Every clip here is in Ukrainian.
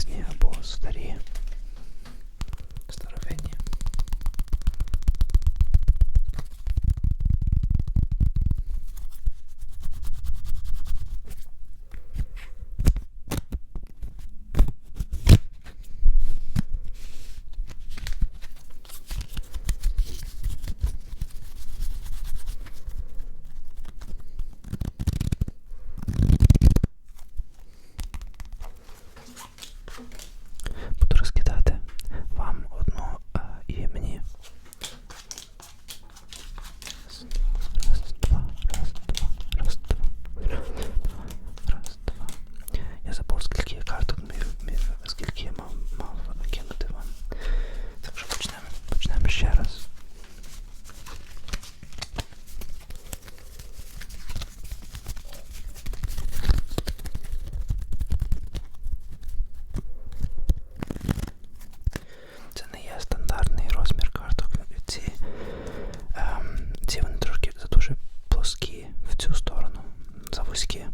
грязні або старі. Завузькі.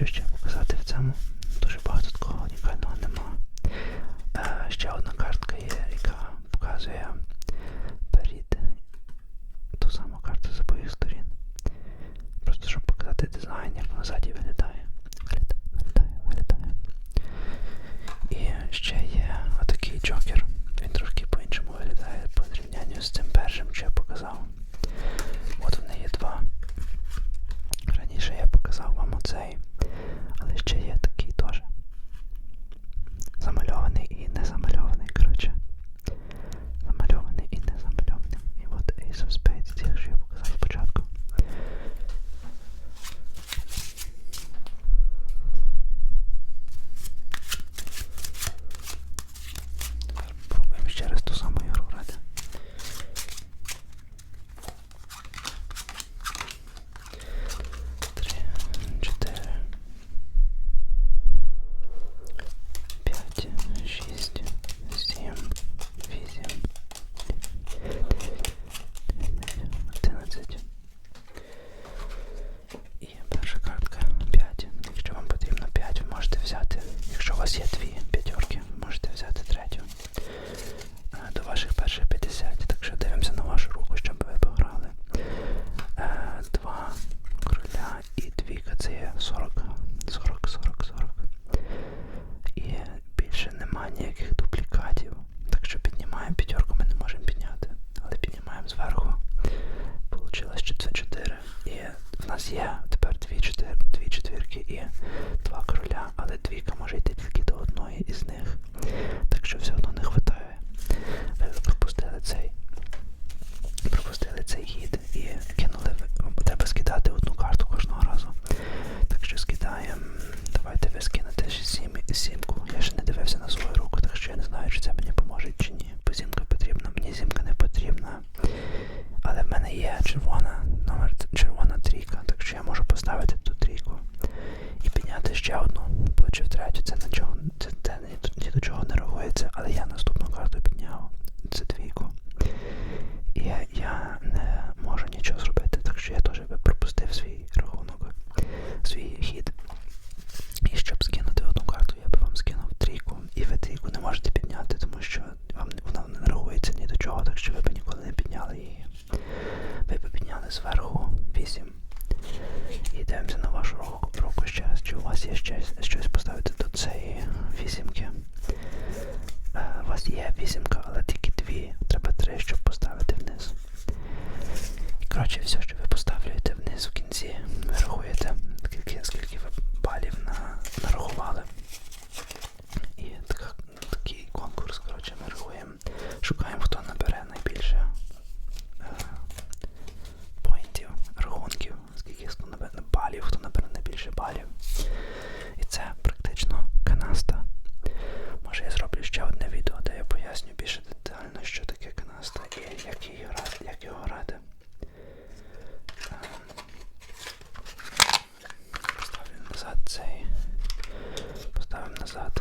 Що ще показати в цьому? короче, все, все. that